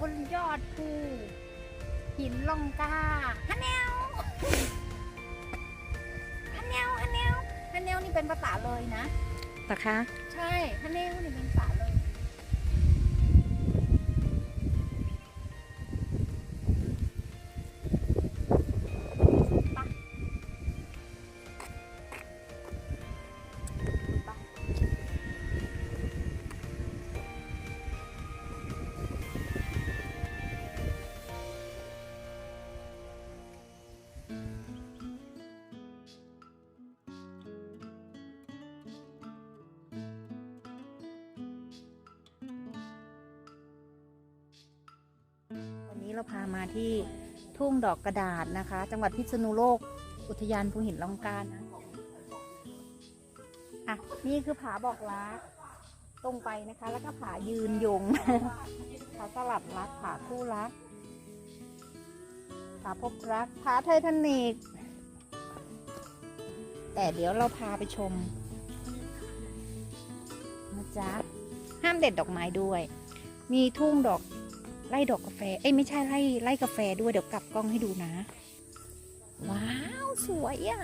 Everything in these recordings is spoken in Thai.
บนยอดภูหินลองกาฮันแนวฮันแนวฮันแนวฮันแนวนี่เป็นภาษาเลยนะนะคะ ใช่ฮันแนวนี่เป็นภาษา เราพามาที่ทุ่งดอกกระดาษนะคะ จังหวัดพิษณุโลก อุทยานภูหินล่องกานะอะนี่คือผาบอกรักตรงไปนะคะ แล้วก็ผายืนยงผาสลับรักผาคู่รักผาพบรักผาไททานิกแต่เดี๋ยวเราพาไปชมนะจ๊ะห้ามเด็ดดอกไม้ด้วย มีทุ่งดอก ไล่ดอกกาแฟ เอ้ยไม่ใช่ไล่ไล่กาแฟด้วยเดี๋ยวกลับกล้องให้ดูนะ ว้าวสวยอะ่ะ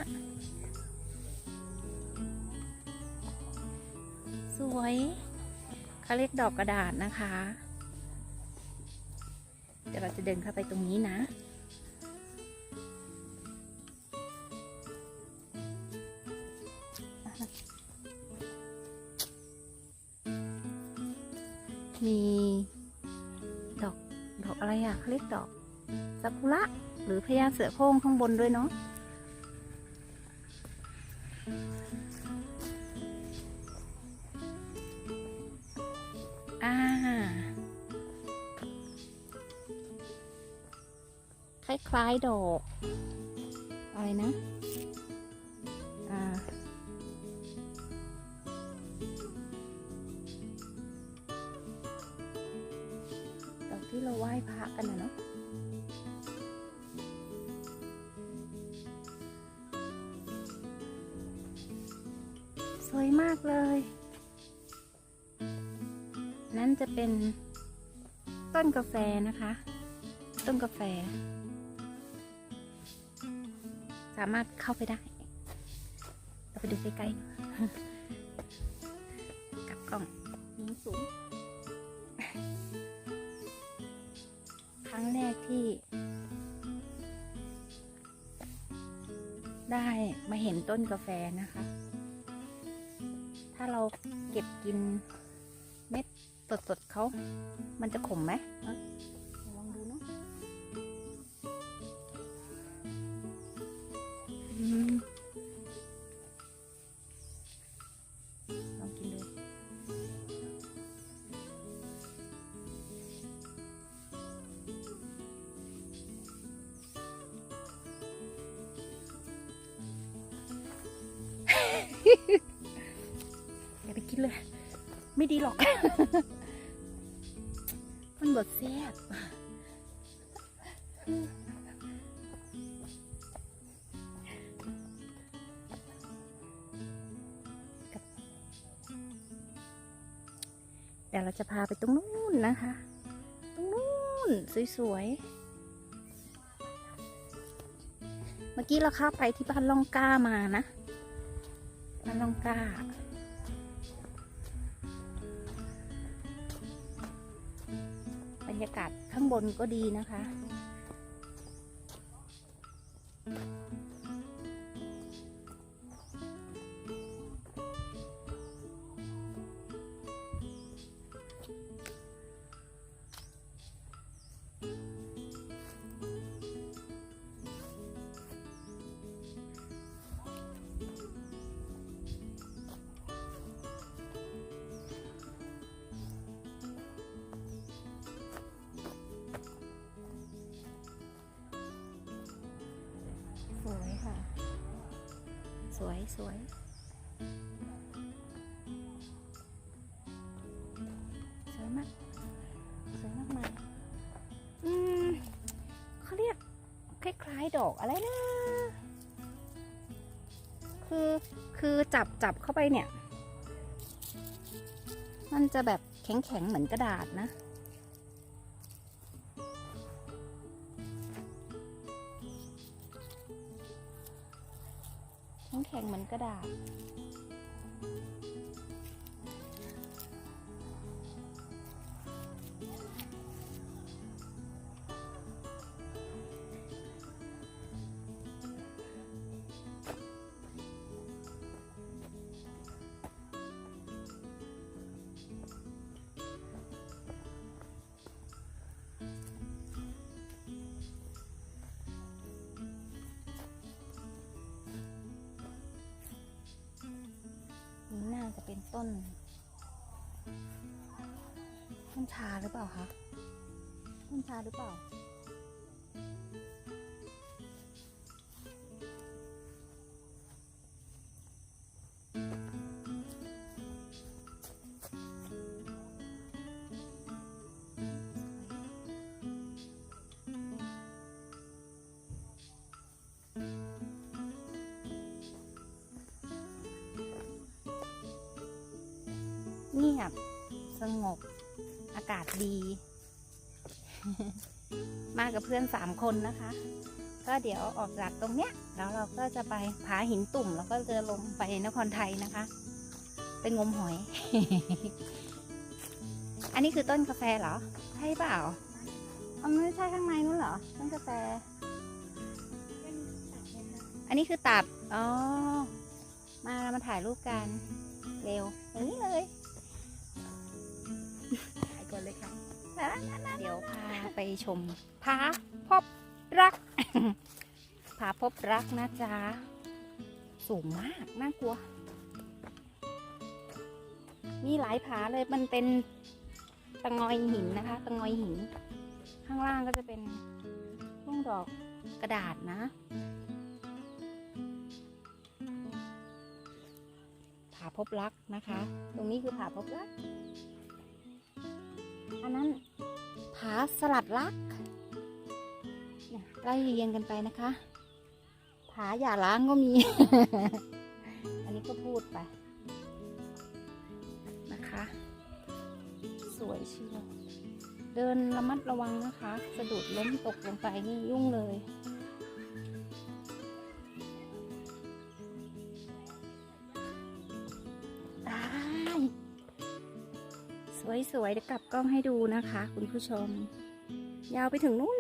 สวยเขาเรียกดอกกระดาษนะคะ เดี๋ยวเราจะเดินเข้าไปตรงนี้นะมี อะไรอะเขาเรียกดอกซากุระหรือพญาเสือโคร่งข้างบนด้วยเนาะอ่าคล้ายๆดอก อะไรนะ ว้พระกันนะเนาะสวยมากเลย นั่นจะเป็นต้นกาแฟนะคะ ต้นกาแฟ สามารถเข้าไปได้ เราไปดูใกล้ๆกับกล้องมุมสูง รั้งแรกที่ ได้มาเห็นต้นกาแฟนะคะ ถ้าเราเก็บกินเม็ดสดๆเขา มันจะขมไหม อย่าไปกินเลย ไม่ดีหรอก มันบดแซ่บเดี๋ยวเราจะพาไปตรงนู้นนะคะ ตรงนู้นสวยๆ เมื่อกี้เราเข้าไปที่บ้านล่องกล้ามานะ บ้านล่องกล้า บรรยากาศข้างบนก็ดีนะคะ สวยสวยสวยมากสวยมากมายอืมเขาเรียกคล้ายๆดอกอะไรนะ คือคือจับจับเข้าไปเนี่ย มันจะแบบแข็งแข็งๆเหมือนกระดาษนะ ข็งแข็งเหมือนกระดาษ จะเป็นต้น ต้นชาหรือเปล่าคะ ต้นชาหรือเปล่า งียบ สงบ อากาศดี มากับเพื่อนสามคนนะคะ ก็เดี๋ยวออกจากตรงเนี้ย แล้วเราก็จะไปผาหินตุ่ม แล้วก็จะลงไปนครไทยนะคะ ไปงมหอย อันนี้คือต้นกาแฟเหรอ ใช่เปล่าอ๋อไม่ใช่ข้างในนู้นเหรอ ต้นกาแฟ อันนี้คือตัด อ๋อ มาเรามาถ่ายรูปกัน เร็วอย่างนี้เลย ถ่ายก่อนเลยค่ะ เดี๋ยวพาไปชมผาพบรักผาพบรักนะจ๊ะ สูงมาก น่ากลัว มีหลายผาเลยมันเป็นตะงอยหินนะคะตะงอยหิน ข้างล่างก็จะเป็นรุ่งดอกกระดาษนะผาพบรักนะคะ ตรงนี้คือผาพบรัก อันนั้นผาสลัดรักไล่เรียงกันไปนะคะผาอย่าล้างก็มี อันนี้ก็พูดไปนะคะ สวยเชียวเดินระมัดระวังนะคะ สะดุดล้มตกลงไปนี่ยุ่งเลย สวยๆเดี๋ยวกลับกล้องให้ดูนะคะ คุณผู้ชม ยาวไปถึงนู้น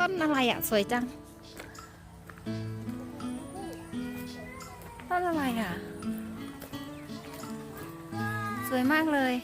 ต้นอะไรอะ สวยจัง ต้นอะไรอะ สวยมากเลย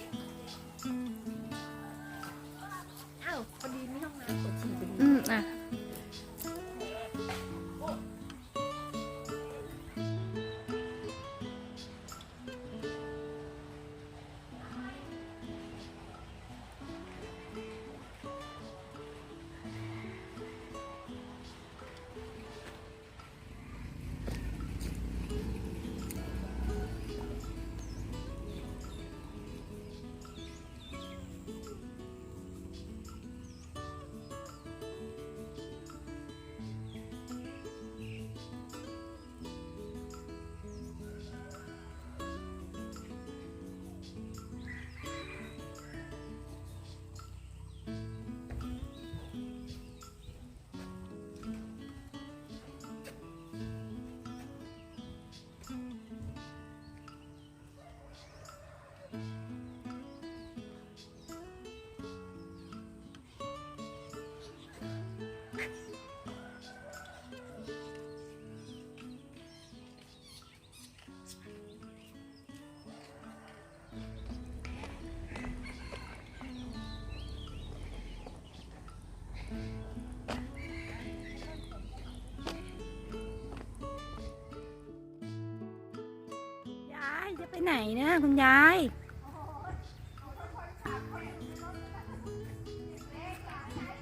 จะไปไหนนะคุณยาย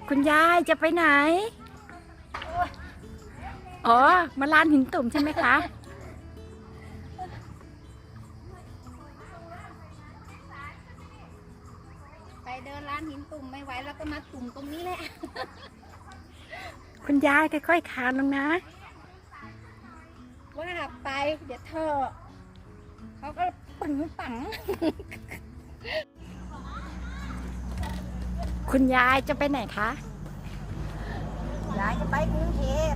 คุณยายจะไปไหน อ๋อ มาลานหินตุ่มใช่ไหมคะ ไปเดินร้านหินตุ่มไม่ไหวแล้วก็มาตุ่มตรงนี้แหละ คุณยายค่อยๆคานลงนะ ว่าไปเดี๋ยวเธอเขาก็ปังปัง คุณยายจะไปไหนคะ ยายจะไปกรุงเทพ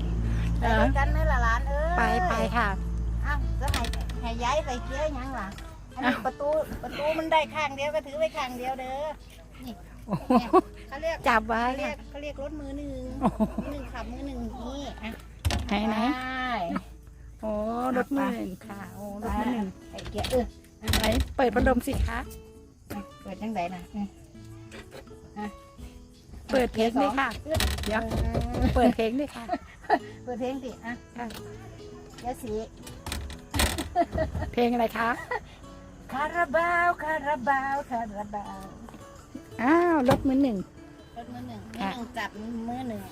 เอไปอด้วยกันไหมล่ะหลานเอ้ยไปไปค่ะ อ้าวจะให้ให้ย้ายใส่เกียร์ยังล่ะอันนี้อ้าวประตูประตูมันได้ข้างเดียวก็ถือไว้ข้างเดียวเด้อ นี่โอ้โหเนี่ยเขาเรียกจับไว้เขาเรียค่ะกเขาเรียกรถมือหนึ่งโอ้โหมือหนึ่งขับมือหนึ่งนี่อะไหนไหนใช่โอ้รถมือหนึ่งค่ะโอ้รถมือหนึ่งไอ้เกียร์เออไหนเปิดพัดลมสิคะ เปิดยังไงนะอืม เปิดเพลงด้วยค่ะ เดี๋ยว เปิดเพลงด้วยค่ะ เปิดเพลงสิอะค่ะเกียร์สีเพลงอะไรคะ คาราบาวคาราบาวคาราบาวอ้าวรถมือหนึ่งรถมือหนึ่งมือค่ะหนึ่งจับมือหนึ่ง